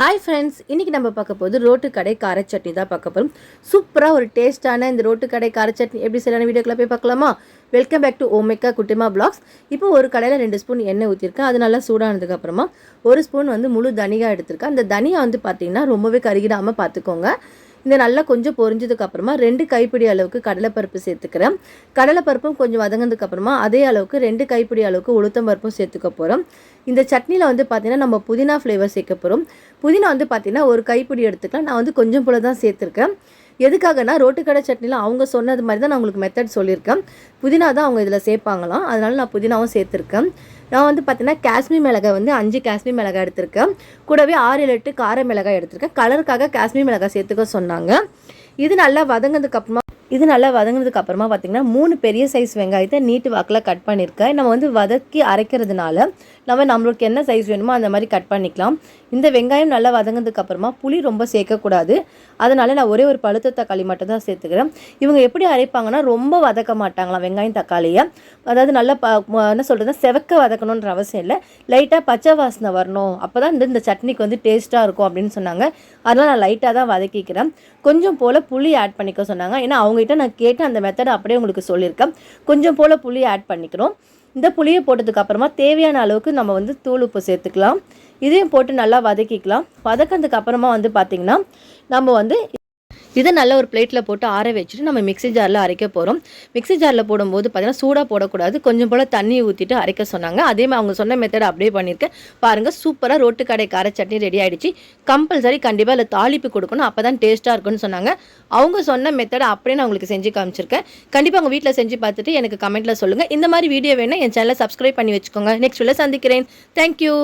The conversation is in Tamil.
ஹாய் ஃப்ரெண்ட்ஸ் இன்றைக்கி நம்ம பார்க்க போது ரோட்டு கடை கார சட்னி தான் பார்க்க போகிறோம் சூப்பராக ஒரு டேஸ்ட்டான இந்த ரோட்டு கடை கார சட்னி எப்படி சரியான வீடியோக்குள்ள போய் பார்க்கலாமா? வெல்கம் பேக் டு ஓமேக்கா குட்டிமா பிளாக்ஸ் இப்போ ஒரு கடையில் ரெண்டு ஸ்பூன் எண்ணெய் ஊற்றிருக்கேன் அது நல்லா சூடானதுக்கப்புறமா ஒரு ஸ்பூன் வந்து முழு தனியாக எடுத்திருக்கேன். அந்த தனியாக வந்து பார்த்திங்கன்னா ரொம்பவே கருகிடாமல் பார்த்துக்கோங்க. இந்த நல்லா கொஞ்சம் பொரிஞ்சதுக்கு அப்புறமா ரெண்டு கைப்பிடி அளவுக்கு கடலைப்பருப்பு சேர்த்துக்கிறேன். கடலைப்பருப்பும் கொஞ்சம் வதங்கினதுக்கு அப்புறமா அதே அளவுக்கு ரெண்டு கைப்பிடி அளவுக்கு உளுத்தம் பருப்பும் சேர்த்துக்க போகிறோம் இந்த சட்னியில் வந்து பார்த்திங்கன்னா நம்ம புதினா ஃப்ளேவர் சேர்க்க போகிறோம் புதினா வந்து பார்த்திங்கன்னா ஒரு கைப்பிடி எடுத்துக்கலாம். நான் வந்து கொஞ்சம் போல தான் சேர்த்துருக்கேன். எதுக்காகனா ரோட்டுக்கடை சட்னியில் அவங்க சொன்னது மாதிரி தான் நான் உங்களுக்கு மெத்தட் சொல்லியிருக்கேன். புதினா தான் அவங்க இதில் சேர்ப்பாங்களாம். அதனால நான் புதினாவும் சேர்த்துருக்கேன். நான் வந்து பார்த்தீங்கன்னா காஷ்மீர் மிளகாய் வந்து அஞ்சு காஷ்மீர் மிளகாய் எடுத்திருக்கேன். கூடவே ஆறு ஏழு எட்டு கார மிளகாய் எடுத்திருக்கேன். கலருக்காக காஷ்மீர் மிளகாய் சேர்த்துக்க சொன்னாங்க. இது நல்லா வதங்கினதுக்கப்புறமா இது நல்லா வதங்கினதுக்கு அப்புறமா பார்த்திங்கன்னா மூணு பெரிய சைஸ் வெங்காயத்தை நீட்டு வாக்கில் கட் பண்ணியிருக்கேன். நம்ம வந்து வதக்கி அரைக்கிறதுனால நம்ம நம்மளுக்கு என்ன சைஸ் வேணுமோ அந்த மாதிரி கட் பண்ணிக்கலாம். இந்த வெங்காயம் நல்லா வதங்கினதுக்கு அப்புறமா புளி ரொம்ப சேர்க்கக்கூடாது. அதனால நான் ஒரே ஒரு பழுத்த தக்காளி மட்டும் தான் சேர்த்துக்கிறேன். இவங்க எப்படி அரைப்பாங்கன்னா ரொம்ப வதக்க மாட்டாங்களாம் வெங்காயம் தக்காளியை. அதாவது நல்லா ப என்ன சொல்கிறதுனா செவக்க வதக்கணுன்ற அவசியம் இல்லை. லைட்டாக பச்சை வாசனை வரணும். அப்போ தான் இந்த இந்த சட்னிக்கு வந்து டேஸ்ட்டாக இருக்கும் அப்படின்னு சொன்னாங்க. அதனால் நான் லைட்டாக தான் வதக்கிக்கிறேன். கொஞ்சம் போல் புளி ஆட் பண்ணிக்க சொன்னாங்க. ஏன்னா அவங்ககிட்ட நான் கேட்டு அந்த மெத்தடை அப்படியே உங்களுக்கு சொல்லியிருக்கேன். கொஞ்சம் போல் புளி ஆட் பண்ணிக்கிறோம். இந்த புளியை போட்டதுக்கு அப்புறமா தேவையான அளவுக்கு நம்ம வந்து தூள் உப்பு சேர்த்துக்கலாம். இதையும் போட்டு நல்லா வதக்கிக்கலாம். வதக்கினதுக்கு அப்புறமா வந்து பார்த்திங்கன்னா நம்ம வந்து இதை நல்ல ஒரு பிளேட்டில் போட்டு ஆற வச்சுட்டு நம்ம மிக்ஸி ஜாரில் அரைக்க போகிறோம் மிக்ஸி ஜாரில் போடும்போது பார்த்தீங்கன்னா சூடாக போடக்கூடாது. கொஞ்சம் போல் தண்ணி ஊற்றிட்டு அரைக்க சொன்னாங்க. அதே மாதிரி அவங்க சொன்ன மெத்தட் அப்படியே பண்ணியிருக்கேன் பாருங்கள் சூப்பராக ரோட்டு கடை கார சட்னி ரெடி ஆகிடுச்சு கம்பல்சரி கண்டிப்பாக இல்லை தாளிப்பு கொடுக்கணும். அப்போ தான் டேஸ்ட்டாக இருக்கும்னு சொன்னாங்க. அவங்க சொன்ன மெத்தடை அப்படியே நான் உங்களுக்கு செஞ்சு காமிச்சிருக்கேன். கண்டிப்பாக உங்கள் வீட்டில் செஞ்சு பார்த்துட்டு எனக்கு கமெண்ட்டில் சொல்லுங்கள் இந்த மாதிரி வீடியோ வேணால் என் சேனலை சப்ஸ்கிரைப் பண்ணி வச்சுக்கோங்க. நெக்ஸ்ட் வீடியோவில் சந்திக்கிறேன். தேங்க்யூ